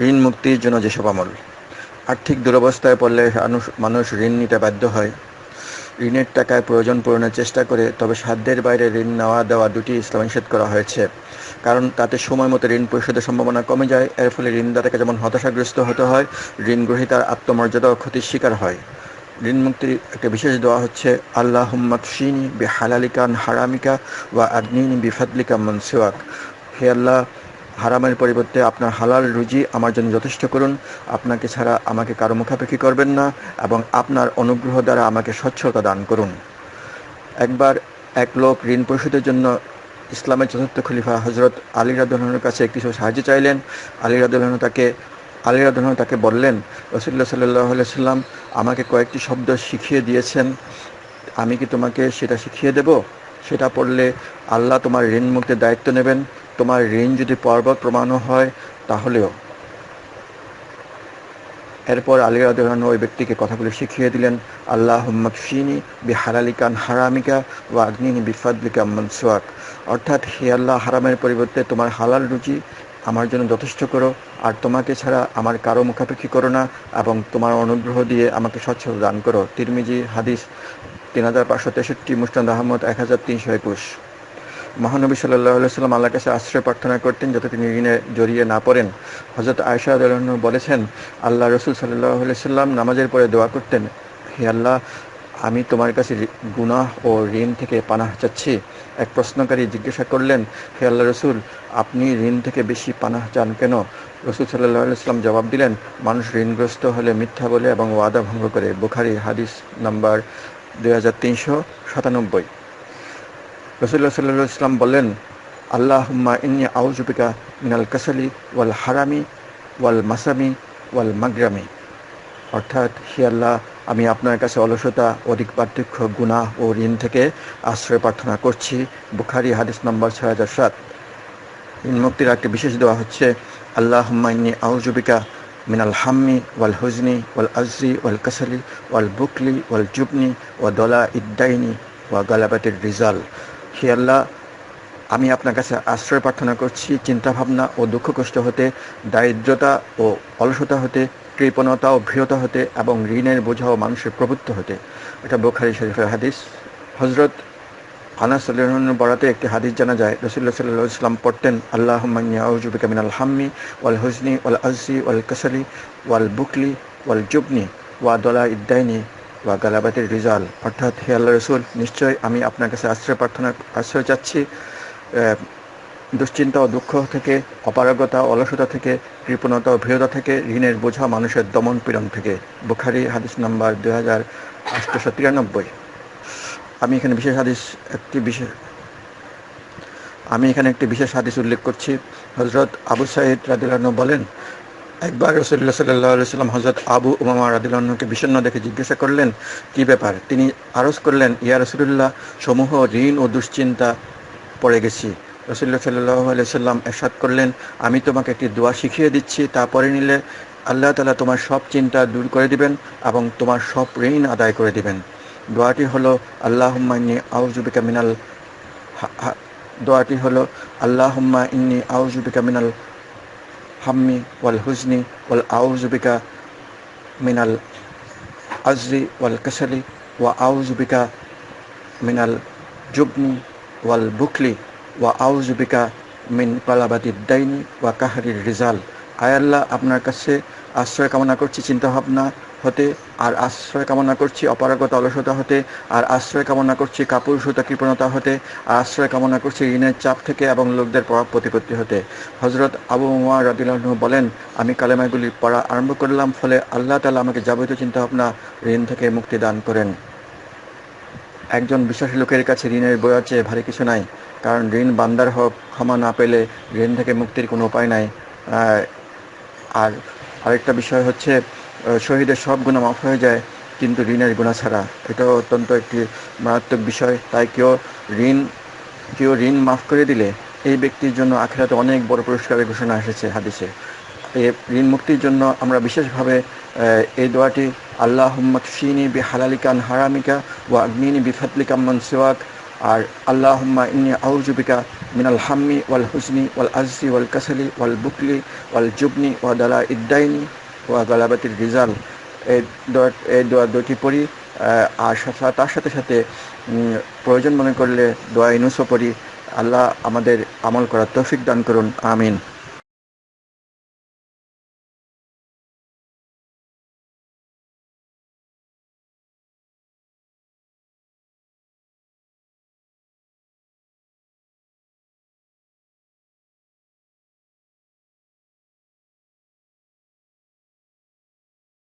ঋণ মুক্তির জন্য যেসব আমল। আর্থিক দুরবস্থায় পড়লে মানুষ ঋণ নিতে বাধ্য হয়। ঋণের টাকায় প্রয়োজন পূরণের চেষ্টা করে, তবে সাধ্যের বাইরে ঋণ নেওয়া দেওয়া দুটি ইসলাম নিষেধ করা হয়েছে। কারণ তাতে সময় মতো ঋণ পরিশোধের সম্ভাবনা কমে যায়, এর ফলে ঋণদাতাকে যেমন হতাশাগ্রস্ত হতে হয়, ঋণ গ্রহীতার আত্মমর্যাদা ক্ষতির শিকার হয়। ঋণ মুক্তির একটা বিশেষ দোয়া হচ্ছে আল্লাহ হুম্মাকশিনী বি হালালিকান হারামিকা ওয়া আগ্নিনী বিফাদলিকা মনসিওয়াক হে আল্লাহ হারামের পরিবর্তে আপনার হালাল রুজি আমার জন্য যথেষ্ট করুন। আপনাকে ছাড়া আমাকে কারও মুখাপেক্ষি করবেন না এবং আপনার অনুগ্রহ দ্বারা আমাকে স্বচ্ছতা দান করুন। একবার এক লোক ঋণ পরিশোধের জন্য ইসলামের চতুর্থ খলিফা হজরত আলী রাদুল্লাহর কাছে কিছু সাহায্য চাইলেন। আলী রাদুল্লাহ তাকে, আলী রাদুল্লাহ তাকে বললেন রসুল্লাহ সাল্লাহ সাল্লাম আমাকে কয়েকটি শব্দ শিখিয়ে দিয়েছেন। আমি কি তোমাকে সেটা শিখিয়ে দেব? সেটা পড়লে আল্লাহ তোমার ঋণ মুক্তির দায়িত্ব নেবেন। তোমার ঋণ যদি পর্বত প্রমাণও হয়, তাহলেও। এরপর আলী রাদুল্লাহ ওই ব্যক্তিকে কথাগুলি শিখিয়ে দিলেন আল্লাহ মকসিনী বি হারালিকান হারামিকা ও আগ্নিনী বিফাদলিকা মনসুয়াক অর্থাৎ হে আল্লাহ, হারামের পরিবর্তে তোমার হালাল রুচি আমার জন্য যথেষ্ট করো, আর তোমাকে ছাড়া আমার কারও মুখাপেক্ষি করো না এবং তোমার অনুগ্রহ দিয়ে আমাকে স্বচ্ছ দান করো। তিরমিজি হাদিস তিন হাজার পাঁচশো তেষট্টি মুস্তান আহমদ এক হাজার তিনশো একুশ। মহানবী সাল্লাহ সাল্লাম আল্লাহ কাছে আশ্রয় প্রার্থনা করতেন যাতে তিনি ঋণে জড়িয়ে না পড়েন। হজরত আয়সা আল্লাহ বলেছেন, আল্লাহ রসুল সাল্লাহ সাল্লাম নামাজের পরে দোয়া করতেন, হে আল্লাহ, আমি তোমার কাছে গুনাহ ও ঋণ থেকে পানাহ চাচ্ছি। এক প্রশ্নকারী জিজ্ঞাসা করলেন, হে আল্লাহ রসুল, আপনি ঋণ থেকে বেশি পানাহ চান কেন? রসুল সাল্লাহ সাল্লাম জবাব দিলেন, মানুষ ঋণগ্রস্ত হলে মিথ্যা বলে এবং ওয়াদা ভঙ্গ করে। বুখারি হাদিস নাম্বার দুই হাজার তিনশো সাতানব্বই। রসুল্লাহ সাল্লাহ ইসলাম বললেন আল্লাহ হুম্মা ইন্নি আউজুবিকা মিনাল কাসালি ওয়াল হারামি ওয়াল মাসামি ওয়াল মাগরামি। অর্থাৎ, হে আল্লাহ, আমি আপনার কাছে অলসতা, অধিক পার্থক্য গুণা ও ঋণ থেকে আশ্রয় প্রার্থনা করছি। বুখারি হাদিস নম্বর ছয় হাজার সাত। ঋণ মুক্তির একটি বিশেষ দেওয়া হচ্ছে আল্লাহ ইন্নি আউজুবিকা মিনাল হাম্মি ওয়াল হুজনি ওয়াল আজরি ওয়াল কাসালি ওয়াল বুকলি ওয়াল জুবনি ও দলা ইদ্দাইনি ওয়া গালাবাতের রিজাল। হে আল্লাহ, আমি আপনার কাছে আশ্রয় প্রার্থনা করছি, চিন্তাভাবনা ও দুঃখ কষ্ট হতে, দারিদ্রতা ও অলসতা হতে, কৃপণতা ও ভৃহতা হতে এবং ঋণের বোঝা ও মানুষের প্রভুত্ব হতে। এটা বোখারি শরীফের হাদিস। হজরত আনাস বরাতে একটি হাদিস জানা যায় রসুল্লাহ সাল্লাহ ইসলাম পড়তেন আল্লাহ আউজুবিকা মিনাল হাম্মি ওয়াল হুজনি ওয়াল আজি ওয়াল কাসালি ওয়াল বুকলি ওয়াল জুবনি ওয়া দলা ইদ্দাইনি বা গালাবাতের রিজাল। অর্থাৎ, হে আল্লাহ রসুল নিশ্চয় আমি আপনার কাছে আশ্রয় প্রার্থনা, আশ্রয় চাচ্ছি। দুশ্চিন্তা ও দুঃখ থেকে, অপারগতা অলসতা থেকে, কৃপণতা ও ভীরতা থেকে, ঋণের বোঝা মানুষের দমন পীড়ন থেকে। বুখারি হাদিস নাম্বার দুই হাজার আটশোশো তিরানব্বই আমি এখানে বিশেষ হাদিস, একটি বিশেষ, আমি এখানে একটি বিশেষ হাদিস উল্লেখ করছি। হজরত আবু সাইদ রাদিল্লাহ বলেন একবার রসুল্লাহ সাল্লাহ সাল্লাম হজরত আবু উমামা রাদিল্লাহকে বিষণ্ন দেখে জিজ্ঞাসা করলেন, কি ব্যাপার? তিনি আরজ করলেন, ইয়া রসুল্লাহ সমূহ ঋণ ও দুশ্চিন্তা পড়ে গেছি। রসুল্লাহ সাল্লাহ সাল্লাম এরশাদ করলেন, আমি তোমাকে একটি দোয়া শিখিয়ে দিচ্ছি, তা পরে নিলে আল্লাহ তালা তোমার সব চিন্তা দূর করে দিবেন এবং তোমার সব ঋণ আদায় করে দিবেন। দোয়াটি হলো আল্লাহ ইন্নি আউজুবিকা মিনাল দোয়াটি হলো আল্লাহ ইন্নি আউজুবিকা মিনাল হাম্মি ওয়াল হুজনি ওয়াল আউজুবিকা মিনাল আজরি ওয়াল কাসালি ওয়া আউজুবিকা মিনাল জুবনি ওয়াল বুকলি ওয়া আউজুবিকা মিন কালাবাতি দাইনি ওয়া কাহারির রিজাল আয়াল্লাহ আপনার কাছে আশ্রয় কামনা করছি, চিন্তাভাবনা হতে, আর আশ্রয় কামনা করছি অপারগতা অলসতা হতে, আর আশ্রয় কামনা করছি কাপুরুষতা, কৃপণতা হতে, আর আশ্রয় কামনা করছি ঋণের চাপ থেকে এবং লোকদের প্রভাব প্রতিপত্তি হতে। হজরত আবু উমা রাদিল্লাহ বলেন, আমি কালেমাগুলি পড়া আরম্ভ করলাম, ফলে আল্লাহ তালা আমাকে যাবতীয় চিন্তাভাবনা, ঋণ থেকে মুক্তি দান করেন। একজন বিশ্বাসী লোকের কাছে ঋণের বইয়ার চেয়ে ভারী কিছু নাই, কারণ ঋণ বান্দার হোক, ক্ষমা না পেলে ঋণ থেকে মুক্তির কোনো উপায় নাই। আর আরেকটা বিষয় হচ্ছে শহীদের সব গুণা মাফ হয়ে যায়, কিন্তু ঋণের গুণা ছাড়া। এটাও অত্যন্ত একটি মারাত্মক বিষয়। তাই কেউ ঋণ কেউ ঋণ মাফ করে দিলে এই ব্যক্তির জন্য আখেরাতে অনেক বড় পুরস্কারের ঘোষণা এসেছে হাদিসে। এই ঋণ মুক্তির জন্য আমরা বিশেষভাবে এই দোয়াটি আল্লাহ সিনি বি হালালিকান হারামিকা ও আগ্নিনী বিফাতলিকা মনসিওয়াক আর আল্লাহ ইন্নি আউজুবিকা মিনাল হাম্মি ওয়াল হুসনি ওয়াল আজজি ওয়াল কাসালি ওয়াল বুকলি ওয়াল জুবনি ওয়া দালা ইদ্দাইনি গালাবাতির রিজাল এই দোয়া এই দোয়া দুটি পড়ি আর তার সাথে সাথে প্রয়োজন মনে করলে দোয়া ইনুসও পড়ি। আল্লাহ আমাদের আমল করার তৌফিক দান করুন। আমিন।